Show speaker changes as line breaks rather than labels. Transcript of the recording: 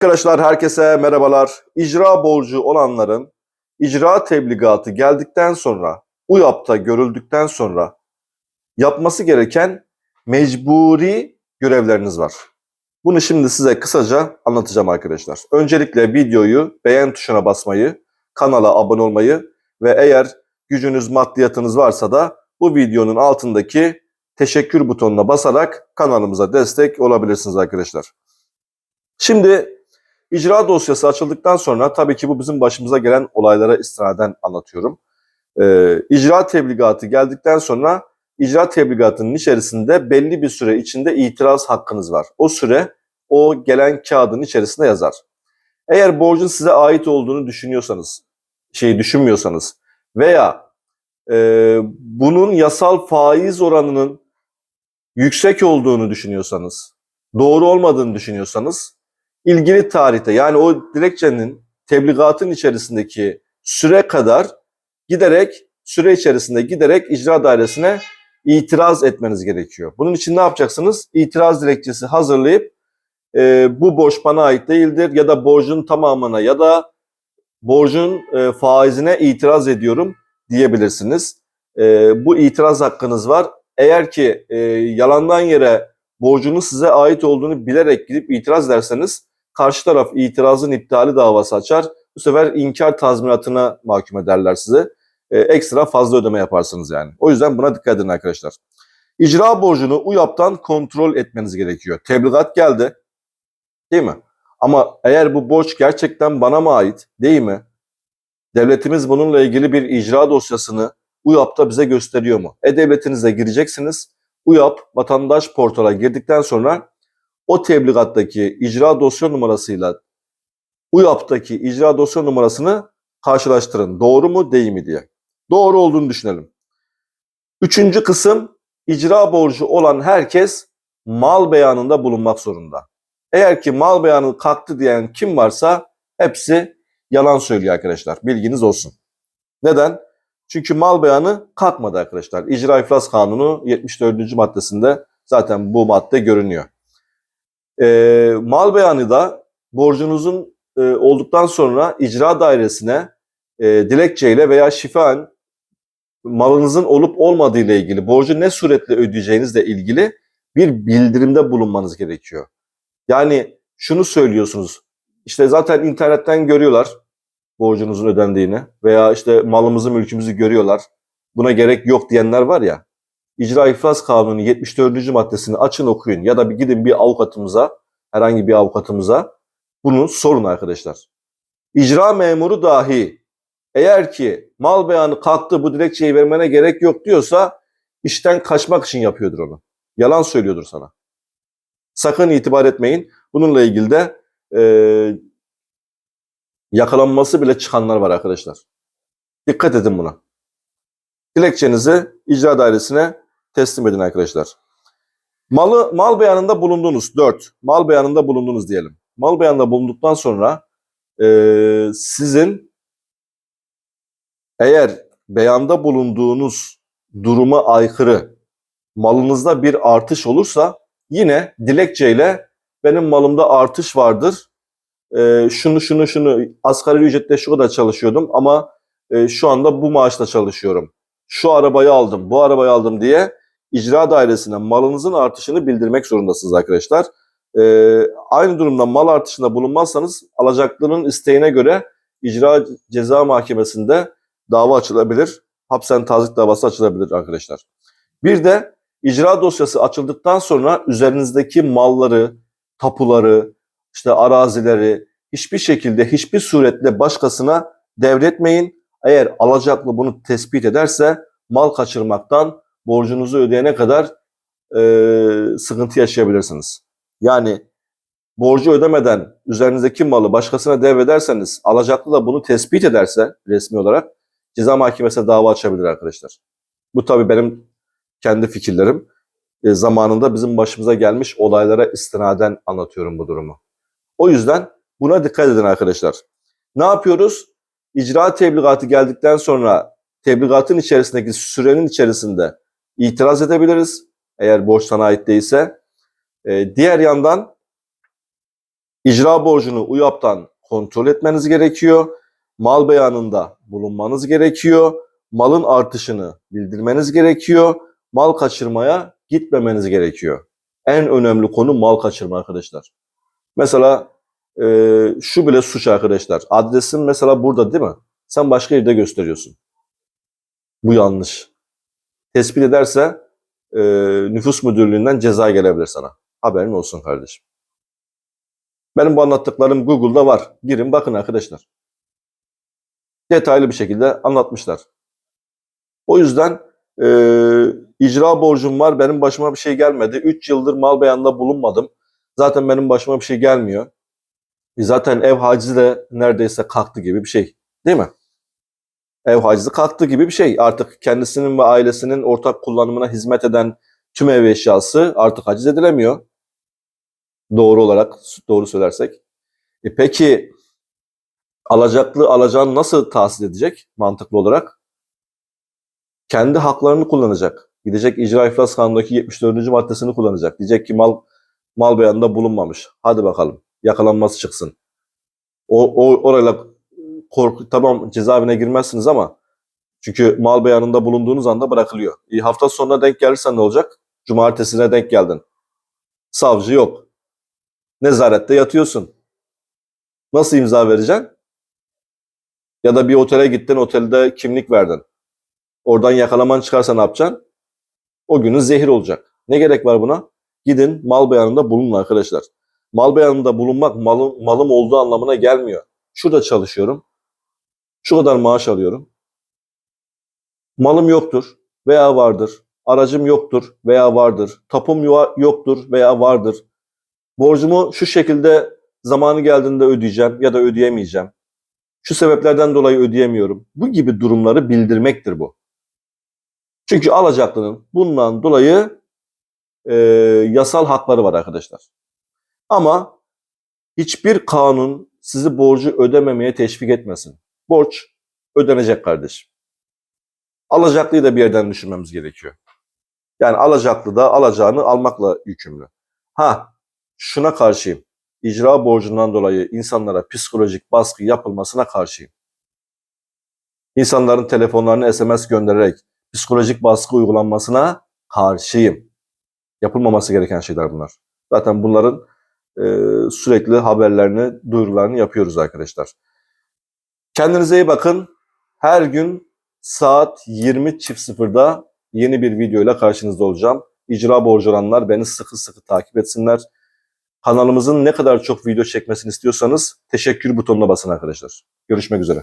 Arkadaşlar herkese merhabalar. İcra borcu olanların icra tebligatı geldikten sonra, UYAP'ta görüldükten sonra yapması gereken mecburi görevleriniz var. Bunu şimdi size kısaca anlatacağım arkadaşlar. Öncelikle videoyu beğen tuşuna basmayı, kanala abone olmayı ve eğer gücünüz maddiyatınız varsa da bu videonun altındaki teşekkür butonuna basarak kanalımıza destek olabilirsiniz arkadaşlar. Şimdi icra dosyası açıldıktan sonra tabii ki bu bizim başımıza gelen olaylara istinaden anlatıyorum. Ee, icra tebligatı geldikten sonra icra tebligatının içerisinde belli bir süre içinde itiraz hakkınız var. O süre o gelen kağıdın içerisinde yazar. Eğer borcun size ait olduğunu düşünüyorsanız, şeyi düşünmüyorsanız veya e, bunun yasal faiz oranının yüksek olduğunu düşünüyorsanız, doğru olmadığını düşünüyorsanız ilgili tarihte yani o dilekçenin tebligatın içerisindeki süre kadar giderek süre içerisinde giderek icra dairesine itiraz etmeniz gerekiyor. Bunun için ne yapacaksınız? İtiraz dilekçesi hazırlayıp e, bu borç bana ait değildir ya da borcun tamamına ya da borcun e, faizine itiraz ediyorum diyebilirsiniz. E, bu itiraz hakkınız var. Eğer ki e, yalandan yere borcunun size ait olduğunu bilerek gidip itiraz ederseniz karşı taraf itirazın iptali davası açar. Bu sefer inkar tazminatına mahkum ederler size. E, ekstra fazla ödeme yaparsınız yani. O yüzden buna dikkat edin arkadaşlar. İcra borcunu UYAP'tan kontrol etmeniz gerekiyor. Tebligat geldi. Değil mi? Ama eğer bu borç gerçekten bana mı ait değil mi? Devletimiz bununla ilgili bir icra dosyasını UYAP'ta bize gösteriyor mu? E-Devletinize gireceksiniz. UYAP vatandaş portala girdikten sonra o tebligattaki icra dosya numarasıyla UYAP'taki icra dosya numarasını karşılaştırın. Doğru mu değil mi diye. Doğru olduğunu düşünelim. Üçüncü kısım icra borcu olan herkes mal beyanında bulunmak zorunda. Eğer ki mal beyanı kalktı diyen kim varsa hepsi yalan söylüyor arkadaşlar. Bilginiz olsun. Neden? Çünkü mal beyanı kalkmadı arkadaşlar. İcra İflas Kanunu 74. maddesinde zaten bu madde görünüyor. E, mal beyanı da borcunuzun e, olduktan sonra icra dairesine e, dilekçeyle veya şifaen malınızın olup olmadığı ile ilgili, borcu ne suretle ödeyeceğinizle ilgili bir bildirimde bulunmanız gerekiyor. Yani şunu söylüyorsunuz, işte zaten internetten görüyorlar borcunuzun ödendiğini veya işte malımızı mülkümüzü görüyorlar. Buna gerek yok diyenler var ya. İcra İflas Kanunu 74. maddesini açın okuyun ya da bir gidin bir avukatımıza, herhangi bir avukatımıza bunu sorun arkadaşlar. İcra memuru dahi eğer ki mal beyanı kalktı bu dilekçeyi vermene gerek yok diyorsa işten kaçmak için yapıyordur onu. Yalan söylüyordur sana. Sakın itibar etmeyin. Bununla ilgili de e, yakalanması bile çıkanlar var arkadaşlar. Dikkat edin buna. Dilekçenizi icra dairesine teslim edin arkadaşlar. Malı mal beyanında bulundunuz 4. Mal beyanında bulundunuz diyelim. Mal beyanında bulunduktan sonra e, sizin eğer beyanda bulunduğunuz duruma aykırı malınızda bir artış olursa yine dilekçeyle benim malımda artış vardır. E, şunu şunu şunu asgari ücretle şu kadar çalışıyordum ama e, şu anda bu maaşla çalışıyorum. Şu arabayı aldım, bu arabayı aldım diye icra dairesine malınızın artışını bildirmek zorundasınız arkadaşlar. Ee, aynı durumda mal artışında bulunmazsanız alacaklının isteğine göre icra ceza mahkemesinde dava açılabilir. Hapsen tazik davası açılabilir arkadaşlar. Bir de icra dosyası açıldıktan sonra üzerinizdeki malları, tapuları, işte arazileri hiçbir şekilde, hiçbir suretle başkasına devretmeyin. Eğer alacaklı bunu tespit ederse mal kaçırmaktan borcunuzu ödeyene kadar e, sıkıntı yaşayabilirsiniz. Yani borcu ödemeden üzerinizdeki malı başkasına devrederseniz alacaklı da bunu tespit ederse resmi olarak ceza mahkemesine dava açabilir arkadaşlar. Bu tabii benim kendi fikirlerim. E, zamanında bizim başımıza gelmiş olaylara istinaden anlatıyorum bu durumu. O yüzden buna dikkat edin arkadaşlar. Ne yapıyoruz? İcra tebligatı geldikten sonra tebligatın içerisindeki sürenin içerisinde itiraz edebiliriz. Eğer borç sana ait değilse. Ee, diğer yandan İcra borcunu UYAP'tan kontrol etmeniz gerekiyor. Mal beyanında bulunmanız gerekiyor. Malın artışını bildirmeniz gerekiyor. Mal kaçırmaya gitmemeniz gerekiyor. En önemli konu mal kaçırma arkadaşlar. Mesela e, şu bile suç arkadaşlar. Adresin mesela burada değil mi? Sen başka yerde gösteriyorsun. Bu yanlış. Tespit ederse e, nüfus müdürlüğünden ceza gelebilir sana. Haberin olsun kardeşim. Benim bu anlattıklarım Google'da var. Girin bakın arkadaşlar. Detaylı bir şekilde anlatmışlar. O yüzden e, icra borcum var. Benim başıma bir şey gelmedi. 3 yıldır mal beyanında bulunmadım. Zaten benim başıma bir şey gelmiyor. E, Zaten ev hacizi de neredeyse kalktı gibi bir şey. Değil mi? Ev hacizi kalktı gibi bir şey. Artık kendisinin ve ailesinin ortak kullanımına hizmet eden tüm ev eşyası artık haciz edilemiyor. Doğru olarak, doğru söylersek. E peki alacaklı alacağını nasıl tahsil edecek mantıklı olarak? Kendi haklarını kullanacak. Gidecek icra iflas kanundaki 74. maddesini kullanacak. Diyecek ki mal mal beyanında bulunmamış. Hadi bakalım yakalanması çıksın. O, o orayla korku tamam cezaevine girmezsiniz ama çünkü mal beyanında bulunduğunuz anda bırakılıyor. E, hafta sonuna denk gelirsen ne olacak? Cumartesine denk geldin. Savcı yok. Nezarette yatıyorsun. Nasıl imza vereceksin? Ya da bir otele gittin, otelde kimlik verdin. Oradan yakalaman çıkarsa ne yapacaksın? O günün zehir olacak. Ne gerek var buna? Gidin mal beyanında bulunun arkadaşlar. Mal beyanında bulunmak malım, malım olduğu anlamına gelmiyor. Şurada çalışıyorum. Şu kadar maaş alıyorum. Malım yoktur veya vardır. Aracım yoktur veya vardır. Tapum yoktur veya vardır. Borcumu şu şekilde zamanı geldiğinde ödeyeceğim ya da ödeyemeyeceğim. Şu sebeplerden dolayı ödeyemiyorum. Bu gibi durumları bildirmektir bu. Çünkü alacaklının bundan dolayı e, yasal hakları var arkadaşlar. Ama hiçbir kanun sizi borcu ödememeye teşvik etmesin. Borç ödenecek kardeşim. Alacaklıyı da bir yerden düşünmemiz gerekiyor. Yani alacaklı da alacağını almakla yükümlü. Ha şuna karşıyım. İcra borcundan dolayı insanlara psikolojik baskı yapılmasına karşıyım. İnsanların telefonlarını SMS göndererek psikolojik baskı uygulanmasına karşıyım. Yapılmaması gereken şeyler bunlar. Zaten bunların e, sürekli haberlerini, duyurularını yapıyoruz arkadaşlar. Kendinize iyi bakın. Her gün saat 20.00'da yeni bir videoyla karşınızda olacağım. İcra borcu olanlar beni sıkı sıkı takip etsinler. Kanalımızın ne kadar çok video çekmesini istiyorsanız teşekkür butonuna basın arkadaşlar. Görüşmek üzere.